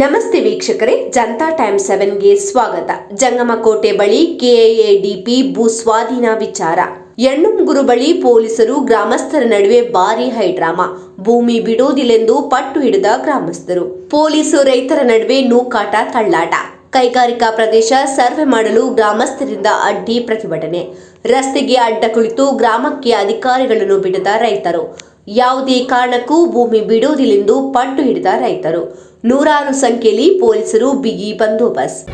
ನಮಸ್ತೆ ವೀಕ್ಷಕರೇ, ಜನತಾ ಟೈಮ್ ಸೆವೆನ್ಗೆ ಸ್ವಾಗತ. ಜಂಗಮಕೋಟೆ ಬಳಿ ಕೆಎಡಿಪಿ ಭೂ ಸ್ವಾಧೀನ ವಿಚಾರ ಎಣ್ಣುಂಗುರು ಬಳಿ ಪೊಲೀಸರು ಗ್ರಾಮಸ್ಥರ ನಡುವೆ ಭಾರಿ ಹೈಡ್ರಾಮಾ ಭೂಮಿ ಬಿಡೋದಿಲ್ಲೆಂದು ಪಟ್ಟು ಹಿಡಿದ ಗ್ರಾಮಸ್ಥರು. ಪೊಲೀಸು ರೈತರ ನಡುವೆ ನೂಕಾಟ, ತಳ್ಳಾಟ. ಕೈಗಾರಿಕಾ ಪ್ರದೇಶ ಸರ್ವೆ ಮಾಡಲು ಗ್ರಾಮಸ್ಥರಿಂದ ಅಡ್ಡಿ ಪ್ರತಿಭಟನೆ. ರಸ್ತೆಗೆ ಅಡ್ಡ ಕುಳಿತು ಗ್ರಾಮಕ್ಕೆ ಅಧಿಕಾರಿಗಳನ್ನು ಬಿಡದ ರೈತರು. ಯಾವುದೇ ಕಾರಣಕ್ಕೂ ಭೂಮಿ ಬಿಡುವುದಿಲ್ಲೆಂದು ಪಟ್ಟು ಹಿಡಿದ ರೈತರು. ನೂರಾರು ಸಂಖ್ಯೆಯಲ್ಲಿ ಪೊಲೀಸರು ಬಿಗಿ ಬಂದೋಬಸ್ತ್.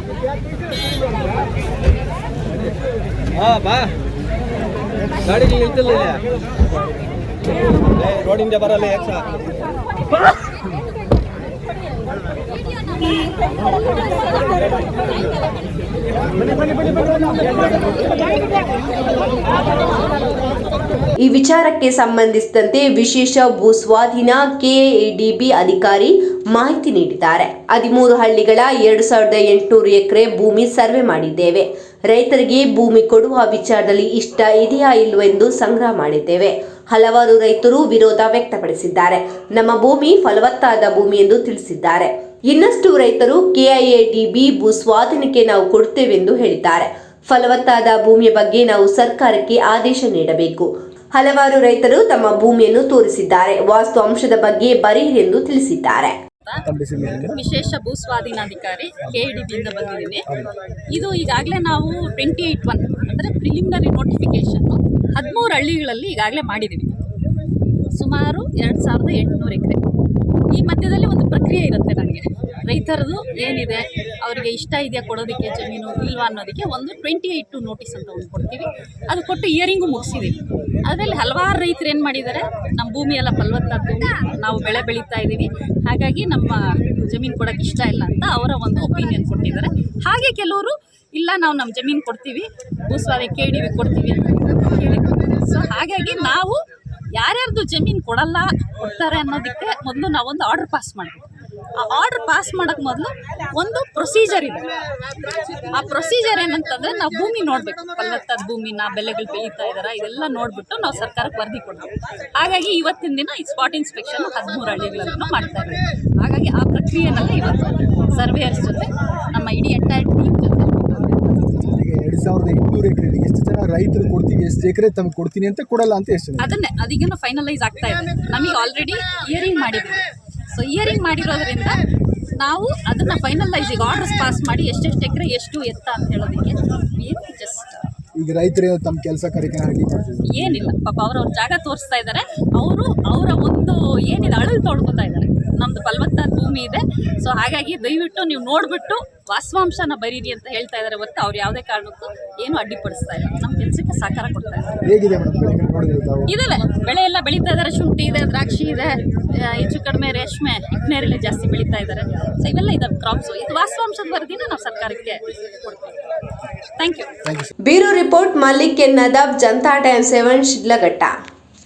ಬರಲ್ಲ ಈ ವಿಚಾರಕ್ಕೆ ಸಂಬಂಧಿಸಿದಂತೆ ವಿಶೇಷ ಭೂ ಸ್ವಾಧೀನ ಅಧಿಕಾರಿ ಮಾಹಿತಿ ನೀಡಿದ್ದಾರೆ. ಹದಿಮೂರು ಹಳ್ಳಿಗಳ ಎರಡು ಸಾವಿರದ ಎಂಟುನೂರು ಎಕರೆ ಭೂಮಿ ಸರ್ವೆ ಮಾಡಿದ್ದೇವೆ. ರೈತರಿಗೆ ಭೂಮಿ ಕೊಡುವ ವಿಚಾರದಲ್ಲಿ ಇಷ್ಟ ಇದೆಯಾ ಇಲ್ಲವೆಂದು ಸಂಗ್ರಹ ಮಾಡಿದ್ದೇವೆ. ಹಲವಾರು ರೈತರು ವಿರೋಧ ವ್ಯಕ್ತಪಡಿಸಿದ್ದಾರೆ. ನಮ್ಮ ಭೂಮಿ ಫಲವತ್ತಾದ ಭೂಮಿ ಎಂದು ತಿಳಿಸಿದ್ದಾರೆ. ಇನ್ನಷ್ಟು ರೈತರು ಕೆಐಎಡಿಬಿ ಭೂ ಸ್ವಾಧೀನಕ್ಕೆ ನಾವು ಕೊಡುತ್ತೇವೆಂದು ಹೇಳಿದ್ದಾರೆ. ಫಲವತ್ತಾದ ಭೂಮಿಯ ಬಗ್ಗೆ ನಾವು ಸರ್ಕಾರಕ್ಕೆ ಆದೇಶ ನೀಡಬೇಕು. ಹಲವಾರು ರೈತರು ತಮ್ಮ ಭೂಮಿಯನ್ನು ತೋರಿಸಿದ್ದಾರೆ. ವಾಸ್ತು ಅಂಶದ ಬಗ್ಗೆ ಬರೀ ಎಂದು ತಿಳಿಸಿದ್ದಾರೆ. ವಿಶೇಷ ಭೂ ಸ್ವಾಧೀನಾಧಿಕಾರಿ ಕೆ ಡಿಬಿಯಿಂದ ಬಂದಿದ್ದೀನಿ. ಇದು ಈಗಾಗಲೇ ನಾವು ಟ್ವೆಂಟಿ ಏಯ್ಟ್ ಒನ್ ಅಂದರೆ ಪ್ರಿಲಿಮಿನರಿ ನೋಟಿಫಿಕೇಷನ್ ಹದಿಮೂರು ಹಳ್ಳಿಗಳಲ್ಲಿ ಈಗಾಗಲೇ ಮಾಡಿದ್ದೀವಿ ಸುಮಾರು ಎರಡು ಸಾವಿರದ ಎಂಟುನೂರು ಎಕರೆ. ಈ ಮಧ್ಯದಲ್ಲಿ ಒಂದು ಪ್ರಕ್ರಿಯೆ ಇರುತ್ತೆ ನನಗೆ ರೈತರದು ಏನಿದೆ, ಅವರಿಗೆ ಇಷ್ಟ ಇದೆಯಾ ಕೊಡೋದಕ್ಕೆ ಜಮೀನು ಇಲ್ವಾ ಅನ್ನೋದಕ್ಕೆ ಒಂದು ಟ್ವೆಂಟಿ ಏಯ್ಟ್ ಟು ನೋಟಿಸ್ ಅಂತ ಒಂದು ಕೊಡ್ತೀವಿ. ಅದು ಕೊಟ್ಟು ಇಯರಿಂಗು ಮುಗಿಸಿದ್ದೀವಿ ಅದರಲ್ಲಿ ಹಲವಾರು ರೈತರು ಏನು ಮಾಡಿದ್ದಾರೆ ನಮ್ಮ ಭೂಮಿ ಎಲ್ಲ ಫಲವತ್ತಾದ ಭೂಮಿ ನಾವು ಬೆಳೆ ಬೆಳೀತಾ ಇದ್ದೀವಿ ಹಾಗಾಗಿ ನಮ್ಮ ಜಮೀನು ಕೊಡೋಕ್ಕೆ ಇಷ್ಟ ಇಲ್ಲ ಅಂತ ಅವರ ಒಂದು ಒಪಿನಿಯನ್ ಕೊಟ್ಟಿದ್ದಾರೆ. ಹಾಗೆ ಕೆಲವರು, ಇಲ್ಲ ನಾವು ನಮ್ಮ ಜಮೀನು ಕೊಡ್ತೀವಿ ಭೂಸ್ವಾದ ಕೇಳಿವಿ ಕೊಡ್ತೀವಿ ಅಂತ ಹೇಳಿ ಸೊ ಹಾಗಾಗಿ ನಾವು ಯಾರ್ಯಾರ್ದು ಜಮೀನು ಕೊಡಲ್ಲ, ಕೊಡ್ತಾರೆ ಅನ್ನೋದಕ್ಕೆ ಮೊದಲು ನಾವೊಂದು ಆರ್ಡರ್ ಪಾಸ್ ಮಾಡಬೇಕು. ಆ ಆರ್ಡರ್ ಪಾಸ್ ಮಾಡೋಕ್ಕೆ ಮೊದಲು ಒಂದು ಪ್ರೊಸೀಜರ್ ಇದೆ. ಆ ಪ್ರೊಸೀಜರ್ ಏನಂತಂದರೆ ನಾವು ಭೂಮಿ ನೋಡಬೇಕು. ಫಲವತ್ತಾದ ಭೂಮಿನ ಬೆಲೆಗಳು ಬೆಳೀತಾ ಇದ್ದಾರಾ ಇದೆಲ್ಲ ನೋಡಿಬಿಟ್ಟು ನಾವು ಸರ್ಕಾರಕ್ಕೆ ವರದಿ ಕೊಡ್ತೀವಿ ಹಾಗಾಗಿ ಇವತ್ತಿನ ದಿನ ಈ ಸ್ಪಾಟ್ ಇನ್ಸ್ಪೆಕ್ಷನ್ ಹದಿಮೂರು ಹಳ್ಳಿಗಳನ್ನು ಮಾಡ್ತಾ ಇದ್ದೀವಿ ಹಾಗಾಗಿ ಆ ಪ್ರಕ್ರಿಯೆನಲ್ಲಿ ಇವತ್ತು ಸರ್ವೇಯರ್ಸ್ ಜೊತೆ ನಮ್ಮ ಇಡೀ ಎಂಟೈರ್ ಟೀಮ್ ಜೊತೆ ಎರಡು ಸಾವಿರದ ಎಂಟುನೂರು ಎಕರೆ ಎಷ್ಟು ಜನ ರೈತರು ಕೊಡ್ತೀವಿ ಎಷ್ಟು ಎಕರೆ ತಮ್ಗೆ ಕೊಡ್ತೀನಿ ಅಂತ ಕೊಡಲ್ಲ ಅಂತ ಎಷ್ಟು ಅದನ್ನೇ ಅದೀಗ ಫೈನಲೈಸ್ ಆಗ್ತಾ ಇದೆ. ನಮಗೆ ಆಲ್ರೆಡಿ ಇಯರಿಂಗ್ ಮಾಡಿದ್ವಿ ಸೊ ಇಯರಿಂಗ್ ಮಾಡಿರೋದ್ರಿಂದ ನಾವು ಅದನ್ನು ಫೈನಲೈಸ್ ಈಗ ಆರ್ಡರ್ಸ್ ಪಾಸ್ ಮಾಡಿ ಎಷ್ಟೆಷ್ಟು ಎಕರೆ ಎಷ್ಟು ಎತ್ತ ಅಂತ ಹೇಳೋದಕ್ಕೆ ಜಸ್ಟ್ ಈಗ ರೈತರು ತಮ್ಮ ಕೆಲಸ ಕಾರ್ಯಕ್ರಮ ಏನಿಲ್ಲ ಪಾಪ ಅವ್ರವ್ರ ಜಾಗ ತೋರಿಸ್ತಾ ಇದ್ದಾರೆ ಅವರು ಅವರ ಒಂದು ಏನಿದೆ ಅಳಲು ತೊಳ್ಕೊತಾ ಇದ್ದಾರೆ ನಮ್ದು ಫಲವತ್ತಾದ ಭೂಮಿ ಇದೆ. ಸೊ ಹಾಗಾಗಿ ದಯವಿಟ್ಟು ನೀವು ನೋಡ್ಬಿಟ್ಟು ವಾಸ್ತವಾಂಶನ ಬರೀರಿ ಅಂತ ಹೇಳ್ತಾ ಇದ್ದಾರೆ ಹೊರತು ಅವ್ರು ಯಾವುದೇ ಕಾರಣಕ್ಕೂ ಏನು ಅಡ್ಡಿಪಡಿಸ್ತಾ ಇಲ್ಲ. ನಮ್ಮ ಕೆಲಸಕ್ಕೆ ಸಹಕಾರ ಕೊಡ್ತಾ ಇದ್ದಾರೆ ಇದಾವೆ ಬೆಳೆ? ಎಲ್ಲ ಬೆಳೀತಾ ಇದ್ದಾರೆ ಶುಂಠಿ ಇದೆ ದ್ರಾಕ್ಷಿ ಇದೆ ಹೆಚ್ಚು ಕಡಿಮೆ ರೇಷ್ಮೆ ಹಿಟ್ನೇರಲ್ಲಿ ಜಾಸ್ತಿ ಬೆಳೀತಾ ಇದ್ದಾರೆ ಸೊ ಇವೆಲ್ಲ ಇದಾವೆ ಕ್ರಾಪ್ಸು ಇದು ವಾಸ್ತವಾಂಶದ ವರದಿನ ನಾವು ಸರ್ಕಾರಕ್ಕೆ ಕೊಡ್ತೀವಿ. Thank you bureau report Mallik N Nadab Janata time seven Shidlaghatta